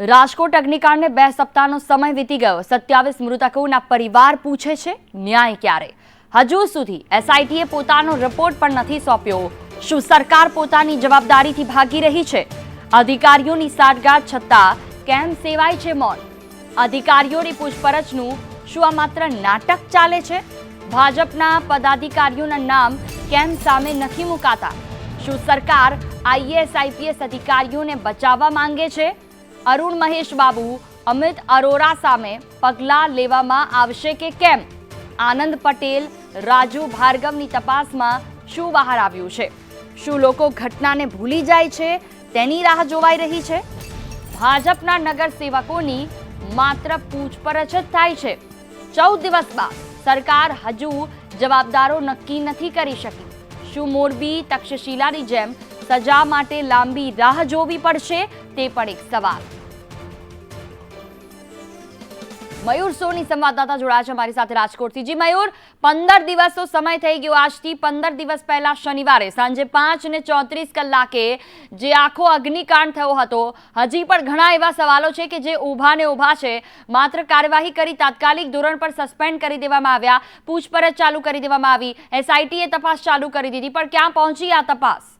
રાજકોટ અગ્નિકાંડને બે સપ્તાહનો સમય વીતી ગયો. સત્યાવીસ મૃતકોના પરિવાર પૂછે છે, ન્યાય ક્યારે? હજુ સુધી એસઆઈટીએ પોતાનો રિપોર્ટ પણ નથી સોંપ્યો. શું સરકાર પોતાની જવાબદારીથી ભાગી રહી છે? અધિકારીઓની સાઠગાંઠ છતાં કેમ સેવાય છે મૌન? અધિકારીઓની પૂછપરછનું શું આ માત્ર નાટક ચાલે છે? ભાજપના પદાધિકારીઓના નામ કેમ સામે નથી મુકાતા? શું સરકાર આઈએએસ આઈપીએસ અધિકારીઓને બચાવવા માંગે છે? અરુણ મહેશ બાબુ, અમિત અરોરા સામે પગલાં લેવામાં આવશે કે કેમ? આનંદ પટેલ, રાજુ ભાર્ગવની તપાસમાં શું બહાર આવ્યું છે? શું લોકો ઘટનાને ભૂલી જાય છે? તેની રાહ જોવાઈ રહી છે? ભાજપના નગરસેવકોની માત્ર પૂછપરછ જ થાય છે. ચૌદ દિવસ બાદ સરકાર હજુ જવાબદારો નક્કી નથી કરી શકી. શું મોરબી તક્ષશિલાની જેમ સજા માટે લાંબી રાહ જોવી પડશે? તે પણ એક સવાલ. મયુર સોની સંવાદદાતા જોડાયા છે અમારી સાથે રાજકોટથી. જી મયુર, પંદર દિવસનો સમય થઈ ગયો આજથી. પંદર દિવસ પહેલા શનિવારે સાંજે પાંચ ને ચોત્રીસ કલાકે જે આખો અગ્નિકાંડ થયો હતો, હજી પણ ઘણા એવા સવાલો છે કે જે ઊભા ને ઊભા છે. માત્ર કાર્યવાહી કરી તાત્કાલિક ધોરણ પર સસ્પેન્ડ કરી દેવામાં આવ્યા, પૂછપરછ ચાલુ કરી દેવામાં આવી, એસઆઈટીએ તપાસ ચાલુ કરી દીધી, પણ ક્યાં પહોંચી આ તપાસ?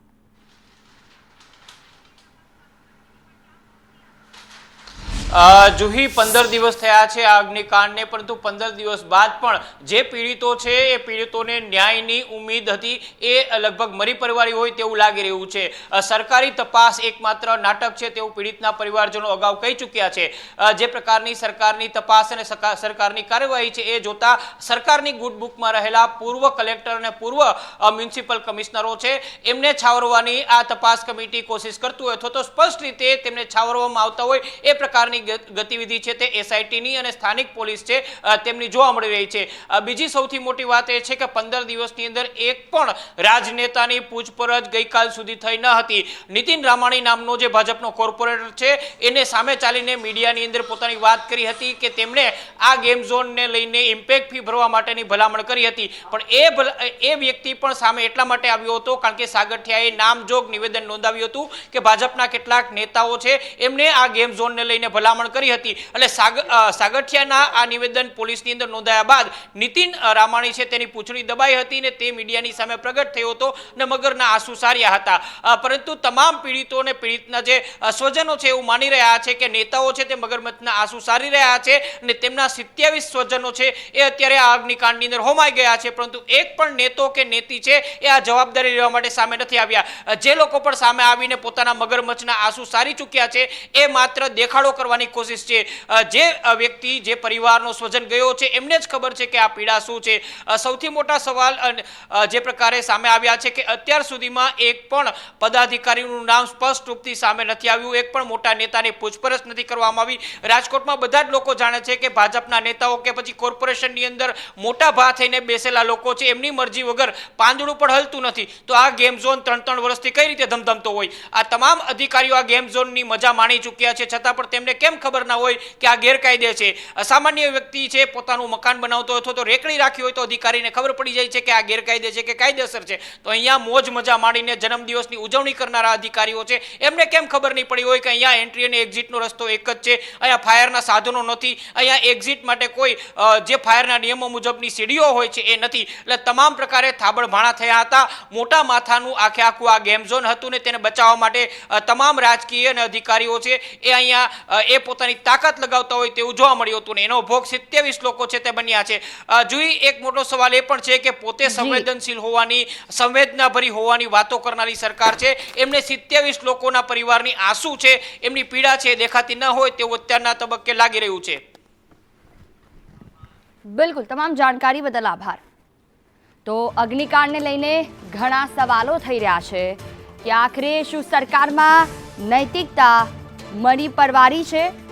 જુહી પંદર દિવસ થયા છે આ અગ્નિકાંડને, પરંતુ પંદર દિવસ બાદ પણ જે પીડિતો છે, એ પીડિતોને ન્યાયની ઉમ્મીદ હતી. એ લગભગ મરી પરિવારી હોય તેવું લાગી રહ્યું છે. સરકારી તપાસ એકમાત્ર નાટક છે તેવું પીડિતના પરિવારજનો અગાઉ કહી ચૂક્યા છે. જે પ્રકારની સરકારની તપાસ અને સરકારની કાર્યવાહી છે, એ જોતા સરકારની ગુડબુકમાં રહેલા પૂર્વ કલેક્ટર અને પૂર્વ મ્યુનિસિપલ કમિશનરો છે, એમને છાવરવાની આ તપાસ કમિટી કોશિશ કરતું હોય અથવા તો સ્પષ્ટ રીતે તેમને છાવરવામાં આવતા હોય એ પ્રકારની ગ- ગતિવિધિ છે તે એસઆઈટીની અને સ્થાનિક પોલીસ છે તેમની જોવા મળી રહી છે. બીજી સૌથી મોટી વાત એ છે કે પંદર દિવસની અંદર એક પણ રાજનેતાની પૂછપરછ ગઈકાલ સુધી થઈ ન હતી. નીતિન રામાણી નામનો જે ભાજપનો કોર્પોરેટર છે, એને સામે ચાલીને મીડિયાની અંદર પોતાની વાત કરી હતી કે તેમણે આ ગેમ ઝોનને લઈને ઇમ્પેક્ટ ફી ભરવા માટેની ભલામણ કરી હતી. પણ એ એ વ્યક્તિ પણ સામે એટલા માટે આવ્યો હતો કારણ કે સાગઠિયાએ નામજોગ નિવેદન નોંધાવ્યું હતું કે ભાજપના કેટલાક નેતાઓ છે, એમને આ ગેમ ઝોનને લઈને ભલામણ કરી હતી. એટલે સાગ સાગઠિયાના આ નિવેદન પોલીસની અંદર નોંધાયા બાદ નીતિન રામાણી છે તેની પૂંછડી દબાઈ હતી ને તે મીડિયાની સામે પ્રગટ થયો હતો ને મગરના આંસુ સાર્યા હતા. પરંતુ તમામ પીડિતો અને પીડિતના જે સ્વજનો છે એવું માની રહ્યા છે કે નેતાઓ છે તે મગરમચ્છના આંસુ સારી રહ્યા છે અને તેમના સિત્યાવીસ સ્વજનો છે એ અત્યારે આ અગ્નિકાંડની અંદર હોમાઈ ગયા છે. પરંતુ એક પણ નેતો કે નેતી છે એ આ જવાબદારી લેવા માટે સામે નથી આવ્યા. જે લોકો પણ સામે આવીને પોતાના મગરમચ્છના આંસુ સારી ચૂક્યા છે એ માત્ર દેખાડો કરવાની કોશિશ છે. જે વ્યક્તિ, જે પરિવારનો સ્વજન ગયો છે, એમને જ ખબર છે કે આ પીડા શું છે. સૌથી મોટા સવાલ જે પ્રકારે સામે આવ્યા છે કે અત્યાર સુધીમાં એક પણ પદાધિકારીનું નામ સ્પષ્ટ રૂપથી સામે નથી આવ્યું. એક પણ મોટા નેતાની પૂછપરછ નથી કરવામાં આવી. રાજકોટમાં બધા જ લોકો જાણે છે કે ભાજપના નેતાઓ કે પછી કોર્પોરેશનની અંદર મોટા ભા થઈને બેસેલા લોકો છે. એમની મરજી વગર પાંદડું પણ હલતું નથી. તો આ ગેમ ઝોન ત્રણ ત્રણ વર્ષથી કઈ રીતે ધમધમતો હોય? આ તમામ અધિકારીઓ આ ગેમ ઝોનની મજા માણી ચૂક્યા છે. છતાં પણ તેમને કેમ ખબર ના હોય કે આ ગેરકાયદે છે? સામાન્ય વ્યક્તિ છે પોતાનું મકાન બનાવતો અથવા તો રેકડી રાખી હોય તો અધિકારીને ખબર પડી જાય છે કે આ ગેરકાયદે છે કે કાયદેસર છે. તો અહીંયા મોજ મજા માણીને જન્મદિવસની ઉજવણી કરનારા અધિકારીઓ છે. એમને કેમ ખબર નહીં પડી હોય કે અહીંયા એન્ટ્રી અને એક્ઝિટનો રસ્તો એક જ છે? અહીંયા ફાયરના સાધનો નથી. અહીંયા એક્ઝિટ માટે કોઈ જે ફાયરના નિયમો મુજબની સીડીઓ હોય છે એ નથી. એટલે તમામ પ્રકારે થાબડભાણા થયા હતા. મોટા માથાનું આખે આખું આ ગેમ ઝોન હતું ને તેને બચાવવા માટે તમામ રાજકીય અને અધિકારીઓ છે એ અહીંયા અ, એ પોતાની તાકાત લગાવતા હોય તેવું જોવા મળ્યું હતું ને એનો ભોગ સિત્યાવીસ લોકો છે તે બન્યા છે. જુઈ એક મોટો સવાલ એ પણ છે કે પોતે સંવેદનશીલ હોવાની સંવેદનાભરી હોવાની વાતો કરનારી સરકાર છે. એમને સિત્યાવીસ લોકોના પરિવારની આંસુ છે એમની પીડા છે દેખાતી ન હોય તેવું અત્યારના તબક્કે લાગી રહ્યું છે. બિલકુલ તમામ જાણકારી બદલ આભાર. તો અગ્નિકાંડને લઈને ઘણા સવાલો થઈ રહ્યા છે. કે આખરે શું સરકારમાં નૈતિકતા મરી પરવારી છે.